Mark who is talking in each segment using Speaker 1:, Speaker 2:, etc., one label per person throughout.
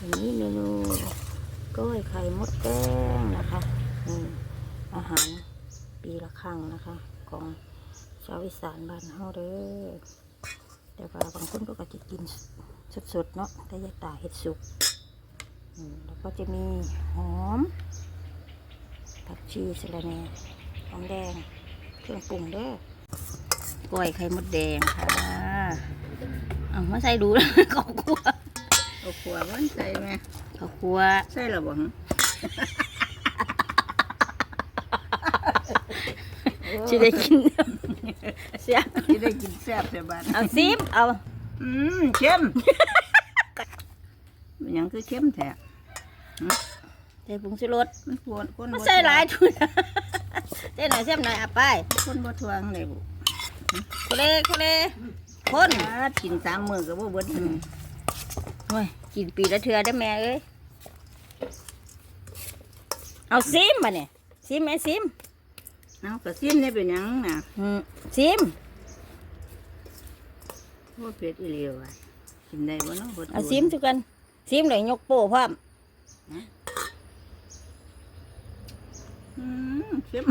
Speaker 1: อันนี้เมนูกล้อยไข่มดแดงนะคะนี่อาหารปีละครั้งนะคะ ของชาวอีสานบ้านเฮาเด้อแต่ว่าบางคนก็จะกินสดๆเนาะแต่ยายตาเห็ดสุกอืมแล้วก็จะมีหอมผักชีสะระแหน่หอมแดง เครื่องปรุงเด้อกล้อยไข่มดแดงค่ะเอามาใส่ดูแล้วขอบครัว
Speaker 2: ขวดมันใส่ไหม
Speaker 1: ขอบครัว
Speaker 2: ใส่หรอบ่หึ
Speaker 1: จะได้กินเสีย
Speaker 2: ที่ได้กินแซ่บใส่บ้าน
Speaker 1: เอาซิมเอา
Speaker 2: อืมเข้มมันหยังคือเข้มแท้
Speaker 1: ใส่ผงชูรส
Speaker 2: มันควรคน
Speaker 1: มัน
Speaker 2: บ่
Speaker 1: ใส่หลายทุนใส่หน่อยเสียมหน่อยเอาไป
Speaker 2: คนบ่ทวงเลยบุ
Speaker 1: คุเล่คุเล่คน
Speaker 2: อ่ากินสามมื้อก็บ่เบิดอืม
Speaker 1: โอ้ย กินปีละเทือได้อแม่เอ้ยเอาซิมมาเนี่ยซิมแม่ซิม
Speaker 2: เอาก็สิ้นได้เป็นหยังน่ะ
Speaker 1: อืมซิม
Speaker 2: บ่เผ็ดอีหลีว่ะกินได้บ่เนาะบ่
Speaker 1: เอาซิมทุกกันซิมเลยยกโป้พร้อม
Speaker 2: อืมเข้ม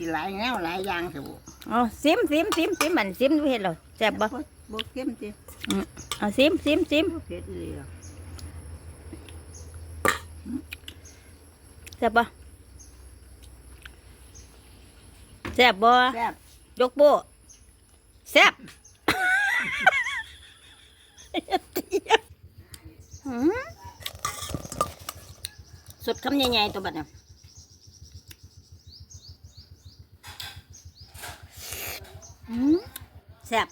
Speaker 2: สิหลายแนวหลายอย่างเถอะบุ
Speaker 1: เอาซิมซิมซิมซิมมันซิมดูเห็นเหรอ แซ่บบ่
Speaker 2: บ่เค็มจิอืม
Speaker 1: เอาซิมซิมซิม
Speaker 2: บ่เผ็ดอีหลีหรอก
Speaker 1: แซ่บบ่แซ่บบ่
Speaker 2: แซ่บ
Speaker 1: ยกโบแซ่บหืมสุดคำใหญ่ๆตัวบัดน่ะแซ่บ